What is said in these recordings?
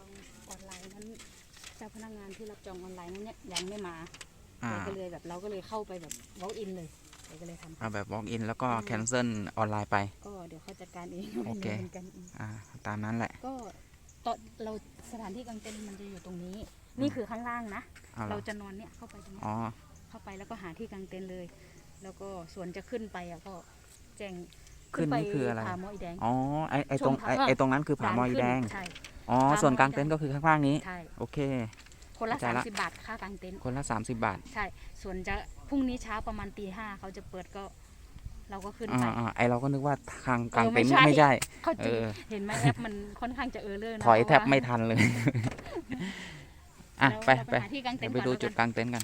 องออนไลน์นั้นเจ้าพนักงานที่รับจองออนไลน์นั้นเนี่ยยังไม่มาอ่าเราก็เลยแบบเราก็เลยเข้าไปแบบ walk in เลยเราก็เลยทำเอาแบบ walk in แล้วก็อืม cancel ออนไลน์ไป ก็เดี๋ยวเขาจัดการเองโอเค ไม่รู้หมือนกันอืมอ่าตามนั้นแหละ ก็ตอนเราสถานที่กางเต็นท์มันจะอยู่ตรงนี้ นี่คือข้างล่างนะ เอาเหรเราอจะนอนเนี่ยเข้าไปตรงนี้อ๋อ เข้าไปแล้วก็หาที่กางเต็นท์เลย แล้วก็ส่วนจะขึ้นไปอะก็แจ้งขึ้นไปนี่คืออะไร ผาหมออีแดง อ๋อไอไอตรงชมไอผาไอตรงนั้นคือผาหมอด่านอีขึ้นแดง ใช่ อ๋อผาหมอส่วนกลางอีแดงเต็นท์ก็คือข้างล่างนี้ ใช่ โอเค คนละเข้าใจสามละ สิบบาทค่ากางเต็นท์คนละ 30 บาท ใช่ ส่วนจะพรุ่งนี้เช้าประมาณตีห้าเขาจะเปิดก็ เราก็ขึ้นอ่าไปอ่าไอเราก็นึกว่าทางกลางเออเต็นท์ไม่ไม่ใช่ ใช่ เขาจริงเออ เห็นไหมแอปมันค่อนข้างจะเออเลอร์นะถอยแทบเพราะว่าไม่ทันเลย อะเราไปเราไปหาที่กางเต็เดี๋นยวท์ไปก่อนดูแล้วจุดกัน กลางเต็นท์กัน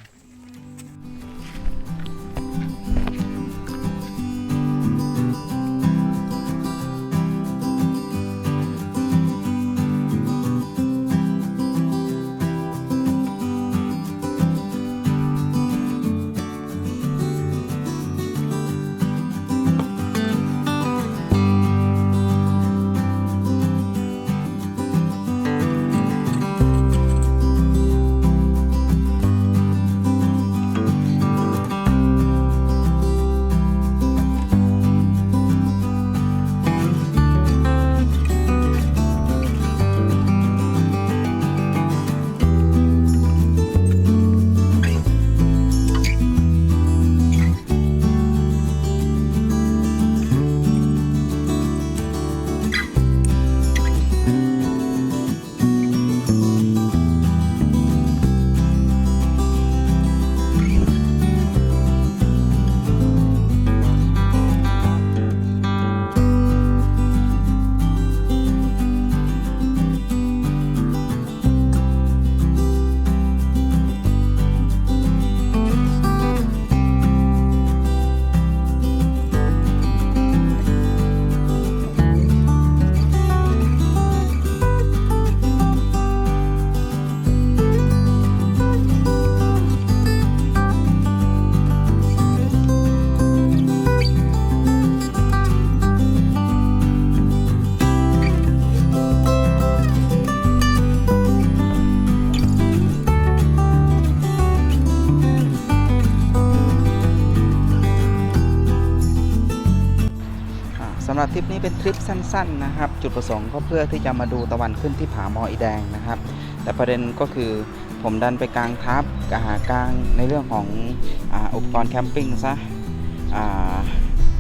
ทริปสั้นๆนะครับ จุดประสงค์ก็เพื่อที่จะมาดูตะวันขึ้นที่ผาหมออีแดงนะครับ แต่ประเด็นก็คือผมดันไปกลางทับกหากลางในเรื่องของออุปกรณ์แคมปิ้งซะ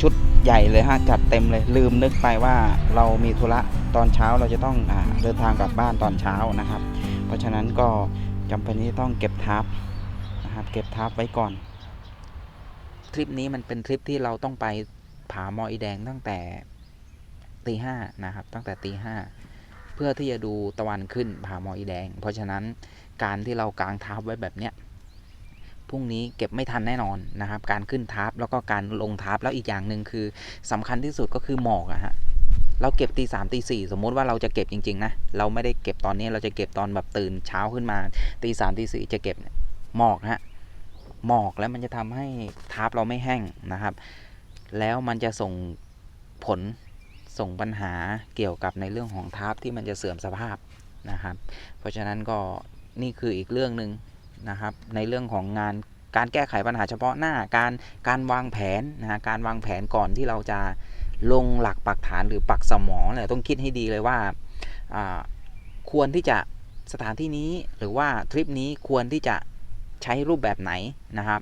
ชุดใหญ่เลยฮะจัดเต็มเลยลืมนึกไปว่าเรามีธุระตอนเช้าเราจะต้องอเดินทางกลับบ้านตอนเช้านะครับ เพราะฉะนั้นก็จำเป็นที่ต้องเก็บทับนะครับเก็บทับไว้ก่อน ทริปนี้มันเป็นทริปที่เราต้องไปผาหมออีแดงตั้งแต่ ตีห้านะครับ ตั้งแต่ตีห้าเพื่อที่จะดูตะวันขึ้นผาหมออีแดง เพราะฉะนั้นการที่เรากางทับไว้แบบเนี้ยพรุ่งนี้เก็บไม่ทันแน่นอนนะครับ การขึ้นทับแล้วก็การลงทับแล้วอีกอย่างหนึ่งคือสำคัญที่สุดก็คือหมอกอะฮะเราเก็บตีสามตีสี่สมมติว่าเราจะเก็บจริงๆนะเราไม่ได้เก็บตอนนี้เราจะเก็บตอนแบบตื่นเช้าขึ้นมาตีสามตีสี่จะเก็บหมอกฮะหมอกแล้วมันจะทำให้ทับเราไม่แห้งนะครับ แล้วมันจะส่งผล ส่งปัญหาเกี่ยวกับในเรื่องของทับที่มันจะเสื่อมสภาพนะครับ เพราะฉะนั้นก็นี่คืออีกเรื่องหนึ่งนะครับ ในเรื่องของงานการแก้ไขปัญหาเฉพาะหน้าการการวางแผนนะฮะการวางแผนก่อนที่เราจะลงหลักปักฐานหรือปักสมองเนี่ยต้องคิดให้ดีเลยว่าควรที่จะสถานที่นี้หรือว่าทริปนี้ควรที่จะใช้รูปแบบไหนนะครับ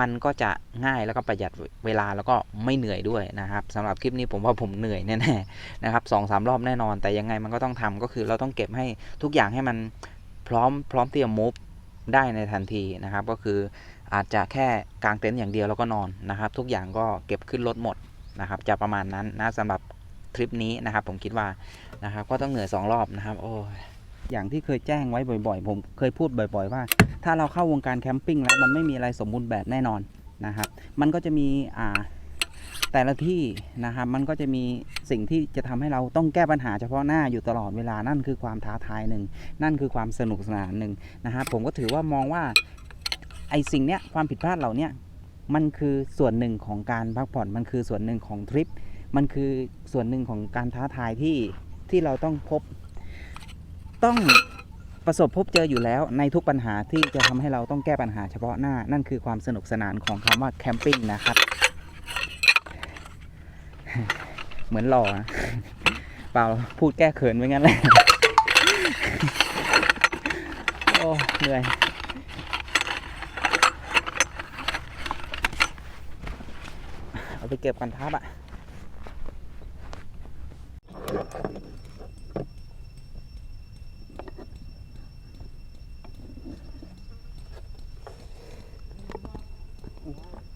มันก็จะง่ายแล้วก็ประหยัดเวลาแล้วก็ไม่เหนื่อยด้วยนะครับสำหรับคลิปนี้ผมว่าผมเหนื่อยแน่ๆนะครับสองสามรอบแน่นอน แต่ยังไงมันก็ต้องทำก็คือเราต้องเก็บให้ทุกอย่างให้มันพร้อมพร้อมที่จะมูฟได้ในทันทีนะครับ ก็คืออาจจะแค่กางเต็นท์อย่างเดียวแล้วก็นอนนะครับ ทุกอย่างก็เก็บขึ้นรถหมดนะครับจะประมาณนั้นนะสำหรับทริปนี้นะครับ ผมคิดว่านะครับ ก็ต้องเหนื่อยสองรอบนะครับ โอ้ยอย่างที่เคยแจ้งไว้บ่อย ๆ ผมเคยพูดบ่อย ๆ ว่า ถ้าเราเข้าวงการแคมปิ้งแล้วมันไม่มีอะไรสมบูรณ์แบบแน่นอนนะครับ มันก็จะมีอ่าแต่ละที่นะครับมันก็จะมีสิ่งที่จะทำให้เราต้องแก้ปัญหาเฉพาะหน้าอยู่ตลอดเวลานั่นคือความท้าทายหนึ่งนั่นคือความสนุกสนานหนึ่งนะครับผมก็ถือว่ามองว่าไอสิ่งเนี้ยความผิดพลาดเหล่านี้มันคือส่วนหนึ่งของการพักผ่อนมันคือส่วนหนึ่งของทริป มันคือส่วนหนึ่งของการท้าทายที่ที่เราต้องพบ ต้อง ประสบพบเจออยู่แล้วในทุกปัญหาที่จะทำให้เราต้องแก้ปัญหาเฉพาะหน้า นั่นคือความสนุกสนานของคำว่าแคมปิ้งนะครับ เหมือนหล่อนะเปล่าพูดแก้เขินไว้งั้นแหละโอ้เหนื่อยเอาไปเก็บกันทับอะ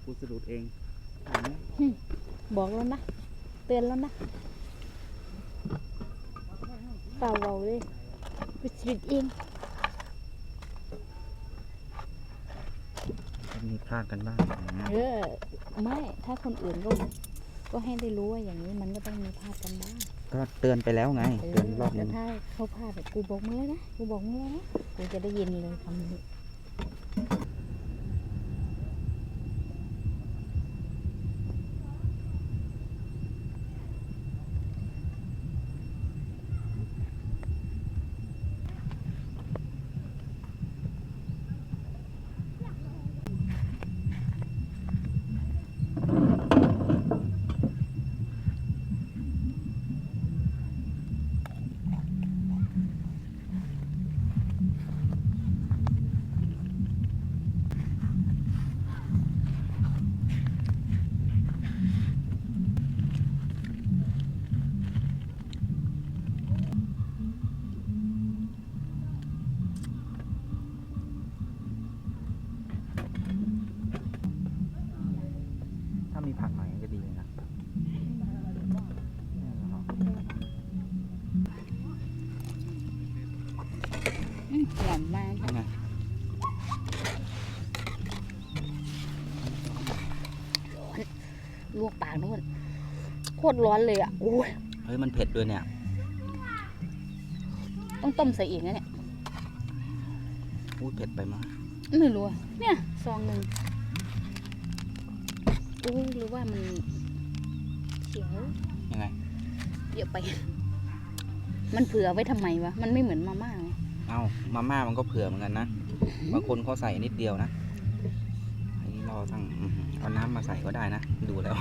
กูสะดุดเอง บอกแล้วนะ เตือนแล้วนะเปล่าเบาเลยปิดปิดเองมีพลาดกันบ้างเออไม่ถ้าคนอื่นก็ก็ให้ได้รู้ว่าอย่างนี้มันก็ต้องมีพลาดกันบ้างก็เตือนไปแล้วไง เตือนรอบแต่นึงถ้าเขาพลาดแบบกูบอกมึงแล้วนะกูบอกมึงแล้วนะกูจะได้ยินเลยคำนี้ อืมหอมมากยังไงลวกปากนู่นโคตรร้อนเลยอะโอ้ยเฮ้ยมันเผ็ดด้วยเนี่ย ต้องต้มใส่อีกนะเนี่ยอู้เผ็ดไปมั้งไม่รู้อะเนี่ยซองหนึ่งอู้หรือว่ามันเขียวยังไง เยอะไป มันเผื่อไว้ทำไมวะ มันไม่เหมือนมาม่าไง เอามาม่ามันก็เผื่อเหมือนกันนะบางคนเขาใส่นิดเดียวนะอันนี้เราตั้งเอาน้ำมาใส่ก็ได้นะ ดูแล้ว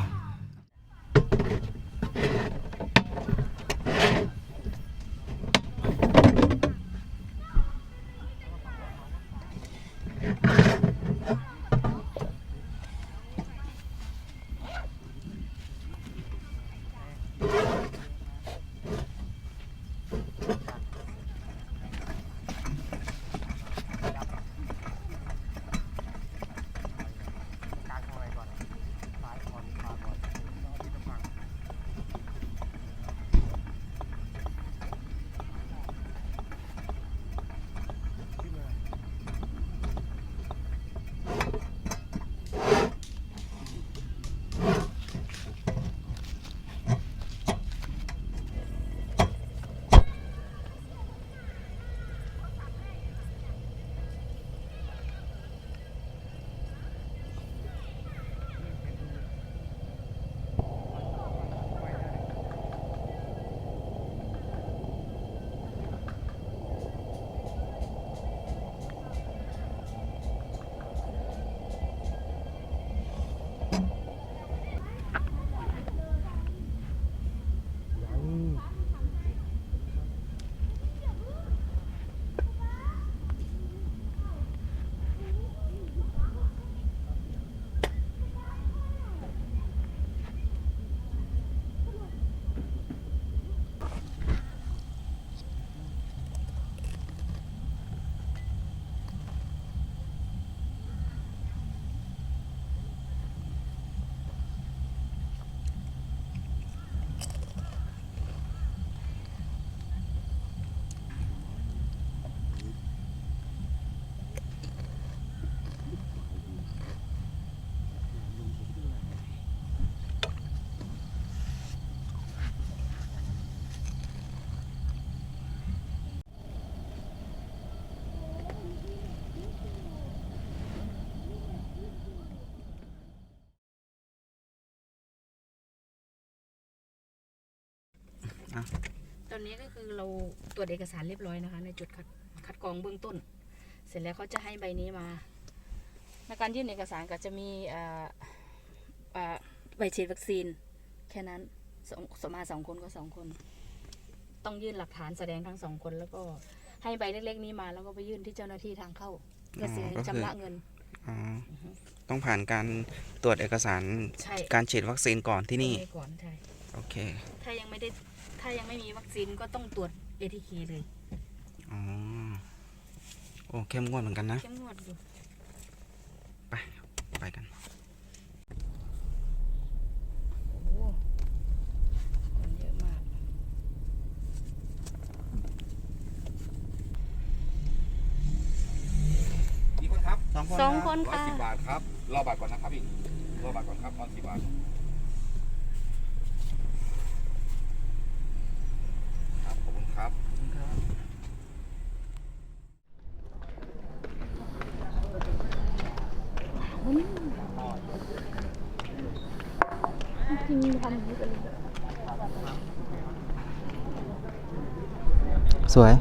ทตอนนี้ก็คือเราตรวจเอกสารเรียบร้อยนะคะ ในจุดคัดคัดกรองเบื้องต้น เสร็จแล้วเขาจะให้ใบนี้มา ในการยื่นเอกสารก็จะมีเอ่อเอ่อใบฉีดวัคซีน แค่นั้นสองสมาสองคนก็สองคน ต้องยื่นหลักฐานแสดงทั้งสองคน แล้วก็ให้ใบเล็กๆนี้มาแล้วก็ไปยื่นที่เจ้าหน้าที่ทางเข้าเพื่อเสียอ๋อก็คือชำระเงินอ๋อต้องผ่านการตรวจเอกสารใช่การฉีดวัคซีนก่อนที่นี่ไปก่อนใช่ โอเค ถ้ายังไม่ได้ถ้ายังไม่มีวัคซีนก็ต้องตรวจ ATK เลยอ๋อ โอ้เข้มงวดเหมือนกันนะ เข้มงวดอยู่ไปกัน โอ้โหคนเยอะมาก กี่คนครับสองคนสองรับคนร้อยค่ะ สิบบาทครับ รอบัตรก่อนนะครับพี่รอบัตรก่อนครับร้อยสิบบาท ครับ ขอบคุณครับ จริงทำอย่างนี้ไปเลย สวย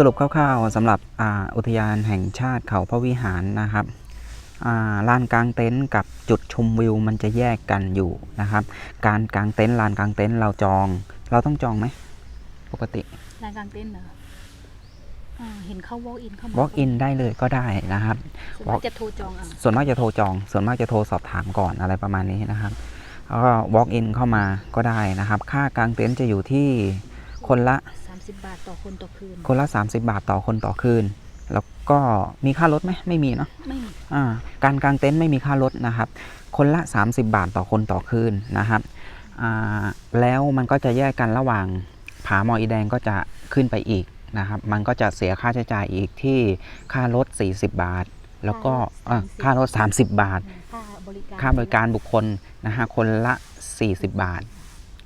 สรุปคร่าวๆสำหรับอ่าอุทยานแห่งชาติเขาพระวิหารนะครับอ่าลานกลางเต็นท์กับจุดชมวิวมันจะแยกกันอยู่นะครับ การกางเต็นท์ลานกลางเต็นท์เราจอง เราต้องจองไหมปกติลานกลางเต้นท์เหรออ่าเห็นเขา walk in เข้ามา walk in ได้เลยก็ได้นะครับส่วนมากจะโทรจองอะส่วนมากจะโทรจอง ส่วนมากจะโทรสอบถามก่อนอะไรประมาณนี้นะครับแล้วก็ walk in เข้ามาก็ได้นะครับ ค่ากางเต็นท์จะอยู่ที่คนละ 30 บาทต่อคนต่อคืน คนละ 30 บาทต่อคนต่อคืน แล้วก็มีค่ารถไหมไม่มีเนาะไม่มีอ่าการกางเต็นท์ไม่มีค่ารถนะครับ คนละ 30 บาทต่อคนต่อคืนนะครับอ่าแล้วมันก็จะแยกกันระหว่างผาหมออีแดงก็จะขึ้นไปอีกนะครับ มันก็จะเสียค่าใช้จ่ายอีกที่ค่ารถ 40 บาท แล้วก็อะค่ารถ 30 บาท ค่าบริการ ค่าบริการบุคคลนะฮะคนละ 40 บาท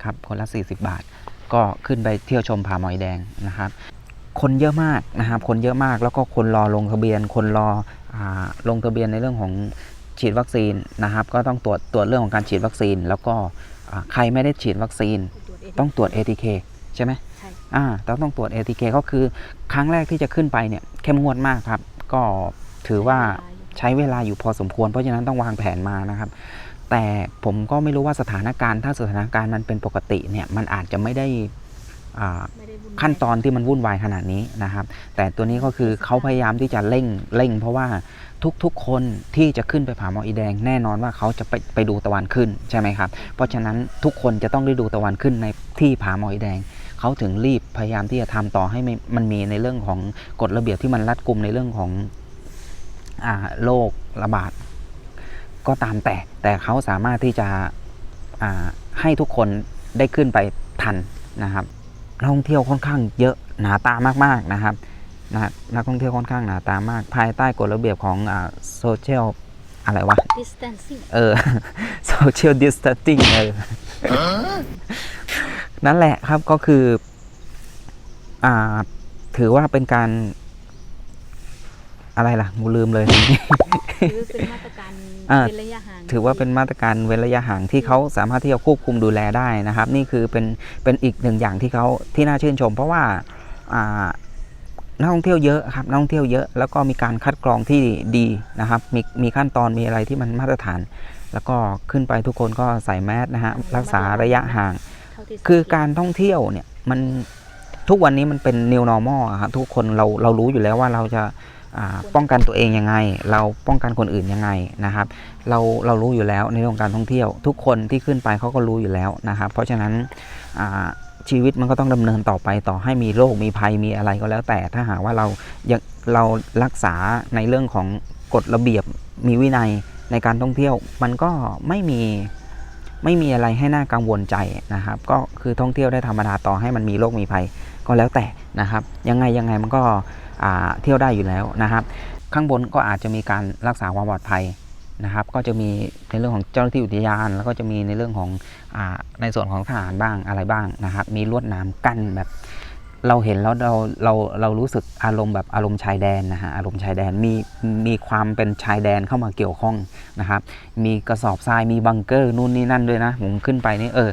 ครับคนละ 40 บาท ก็ขึ้นไปเที่ยวชมผาหมอยแดงนะครับ คนเยอะมากนะครับ คนเยอะมากแล้วก็คนรอลงทะเบียน คนรออาลงทะเบียนในเรื่องของฉีดวัคซีนนะครับ ก็ต้องตรวจตรวจเรื่องของการฉีดวัคซีน แล้วก็อ่าใครไม่ได้ฉีดวัคซีน ต้องตรวจ ATK ใช่ไหมใช่อ่าต้องต้องตรวจ ATK ก็คือครั้งแรกที่จะขึ้นไปเนี่ยเข้มงวดมากครับ ก็ถือว่าใช้เวลาอยู่พอสมควร เพราะฉะนั้นต้องวางแผนมานะครับ แต่ผมก็ไม่รู้ว่าสถานการณ์ถ้าสถานการณ์มันเป็นปกติเนี่ยมันอาจจะไม่ได้อ่าไม่ได้วุ่วายขั้นตอนที่มันวุ่นวายขนาดนี้นะครับ แต่ตัวนี้ก็คือเขาพยายามที่จะเร่งเร่ง เพราะว่าทุกๆคนที่จะขึ้นไปผาหมออีแดง แน่นอนว่าเขาจะไปไปดูตะวันขึ้นใช่ไหมครับ เพราะฉะนั้นทุกคนจะต้องได้ดูตะวันขึ้นในที่ผาหมออีแดง เขาถึงรีบพยายามที่จะทำต่อให้ไม่มันมีในเรื่องของกฎระเบียบที่มันรัดกุมในเรื่องของอ่าโรคระบาด ก็ตามแต่แต่เขาสามารถที่จะอ่าให้ทุกคนได้ขึ้นไปทันนะครับนักท่องเที่ยวค่อนข้างเยอะหนาตามากๆนะครับนะนักท่องเที่ยวค่อนข้างหนาตามาก ภายใต้กฎระเบียบของโซเชียลอะไรวะ distancing เออ social distancing เออนั่นแหละครับก็คืออ่าถือว่าเป็นการ อะไรล่ะงูลืมเลย ถือเป็นมาตรการอ่า เป็นระยะห่างถือว่าเป็นมาตรการเว้นระยะห่างที่เขาสามารถที่จะควบคุมดูแลได้นะครับ นี่คือเป็นเป็นอีกหนึ่งอย่างที่เขาที่น่าชื่นชม เพราะว่าอ่านักท่องเที่ยวเยอะครับนักท่องเที่ยวเยอะแล้วก็มีการคัดกรองที่ดีนะครับ มีมีขั้นตอนมีอะไรที่มันมาตรฐาน แล้วก็ขึ้นไปทุกคนก็ใส่แมสนะฮะรักษาระยะห่าง เท่าที่คือสังเตการท่องเที่ยวเนี่ยมันทุกวันนี้มันเป็น new normal อะครับทุกคนเราเรารู้อยู่แล้วว่าเราจะอ่า ป้องกันตัวเองยังไง เราป้องกันคนอื่นยังไงนะครับ เราเรารู้อยู่แล้วในเรื่องการท่องเที่ยว ทุกคนที่ขึ้นไปเขาก็รู้อยู่แล้วนะครับ เพราะฉะนั้นชีวิตมันก็ต้องดำเนินต่อไปต่อให้มีโรคมีภัยมีอะไรก็แล้วแต่ถ้าหากว่าเรายังเรารักษาในเรื่องของกฎระเบียบมีวินัยในการท่องเที่ยว มันก็ไม่มีไม่มีอะไรให้น่ากังวลใจนะครับ ก็คือท่องเที่ยวได้ธรรมดาต่อให้มันมีโรคมีภัย ก็แล้วแต่นะครับยังไงยังไงมันก็เที่ยวได้อยู่แล้วนะครับ ข้างบนก็อาจจะมีการรักษาความปลอดภัยนะครับ ก็จะมีในเรื่องของเจ้าหน้าที่อุทยาน แล้วก็จะมีในเรื่องของอในส่วนของทหารบ้างอะไรบ้างนะครับ มีลวดน้ำกั้นแบบเราเห็นแล้วเราเราเรารู้สึกอารมณ์แบบอารมณ์ชายแดนนะฮะอารมณ์ชายแดนมีมีความเป็นชายแดนเข้ามาเกี่ยวข้องนะครับ มีกระสอบทรายมีบังเกอร์นู่นนี่นั่นด้วยนะผมขึ้นไปนี่เออ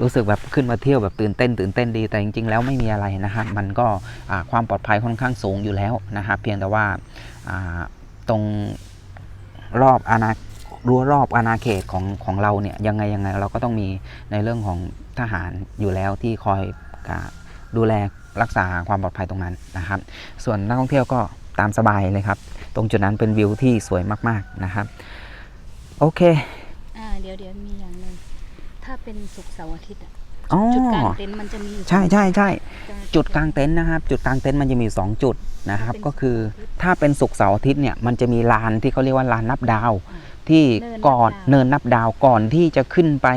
รู้สึกแบบขึ้นมาเที่ยวแบบตื่นเต้นตื่นเต้นดีแต่จริงๆ แล้วไม่มีอะไรนะครับมันก็ความปลอดภัยค่อนข้างสูงอยู่แล้วนะครับเพียงแต่ว่าตรงรอบอาณารั้วรอบอาณาเขตของของเราเนี่ยยังไงยังไงเราก็ต้องมีในเรื่องของทหารอยู่แล้วที่คอยดูแลรักษาความปลอดภัยตรงนั้นนะครับ ส่วนนักท่องเที่ยวก็ตามสบายเลยครับ ตรงจุดนั้นเป็นวิวที่สวยมากๆนะครับ โอเค อ่า เดี๋ยวเดี๋ยวมีอย่าง เป็นศุกร์เสาร์อาทิตย์อะอ๋อจุดกลางเต็นท์มันจะมีอยู่ใช่ใช่ใช่จะจุดกลางเต็นท์นะครับ จุดกลางเต็นท์มันจะมี 2 จุดนะครับ ก็คือถ้าเป็นศุกร์เสาร์อาทิตย์เนี่ยมันจะมีลานที่เขาเรียกว่าลานนับดาว ที่ก่อนเนินนับดาวก่อนที่จะขึ้นไป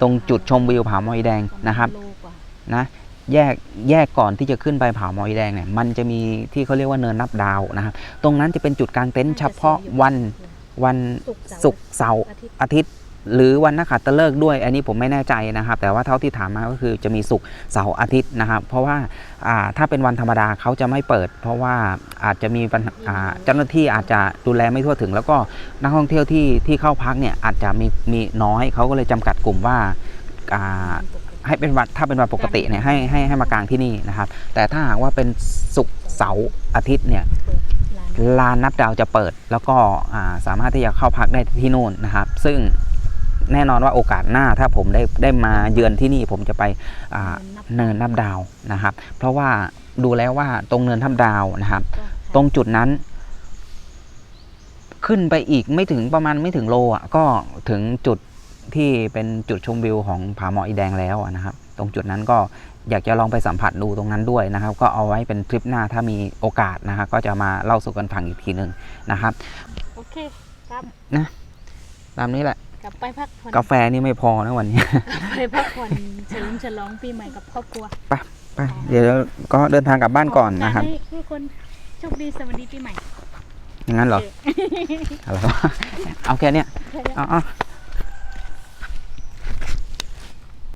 ตรงจุดชมวิวผาหมอยแดงประมาณนะครับโลกว่านะแยกแยกก่อนที่จะขึ้นไปผาหมอยแดงเนี่ยมันจะมีที่เขาเรียกว่าเนินนับดาวนะครับตรงนั้นจะเป็นจุดกลางเต็นท์เฉพาะวันวันศุกร์เสาร์ศุกร์เสาร์อาทิตย์อาทิตย์ หรือวันนักขัตฤกษ์ด้วย อันนี้ผมไม่แน่ใจนะครับ แต่ว่าเท่าที่ถามมาก็คือจะมีศุกร์เสาร์อาทิตย์นะครับ เพราะว่าถ้าเป็นวันธรรมดาเขาจะไม่เปิด เพราะว่าอาจจะมีเจ้าหน้าที่อาจจะดูแลไม่ทั่วถึง แล้วก็นักท่องเที่ยวที่ที่เข้าพักเนี่ยอาจจะมีมีน้อยเขาก็เลยจำกัดกลุ่มว่าให้เป็นวันถ้าเป็นวันปกติเนี่ยให้ให้ให้มากลางที่นี่นะครับ แต่ถ้าหากว่าเป็นศุกร์เสาร์อาทิตย์เนี่ยลานนับดาวจะเปิด แล้วก็สามารถที่จะเข้าพักได้ที่นู่นนะครับ ซึ่ง แน่นอนว่าโอกาสหน้าถ้าผมได้ได้มาเยือนที่นี่ผมจะไปอ่าเนินนับดาวนะครับ เพราะว่าดูแล้วว่าตรงเนินนับดาวนะครับก็ตรงจุดนั้น ขึ้นไปอีกไม่ถึงประมาณไม่ถึงโลอะก็ถึงจุดที่เป็นจุดชมวิวของผาหมออีแดงแล้วอะนะครับ ตรงจุดนั้นก็อยากจะลองไปสัมผัสดูตรงนั้นด้วยนะครับ ก็เอาไว้เป็นทริปหน้าถ้ามีโอกาสนะครับก็จะมาเล่าสู่กันฟังอีกทีหนึ่งนะครับ โอเคครับตามนี้แหละ กลับไปพักผ่อนกาแฟนี่ไม่พอนะวันนี้ไปพักผ่อนเฉลิมฉลองปีใหม่กับครอบครัวไปเดี๋ยวก็เดินทางกลับบ้านก่อนนะครับขให้ทุกคนโชคดีสวัสดีปีใหม่อย่างนั้นเหรอ อะไรวะเอาแค่เนี้ยแค่นี้เอาเอา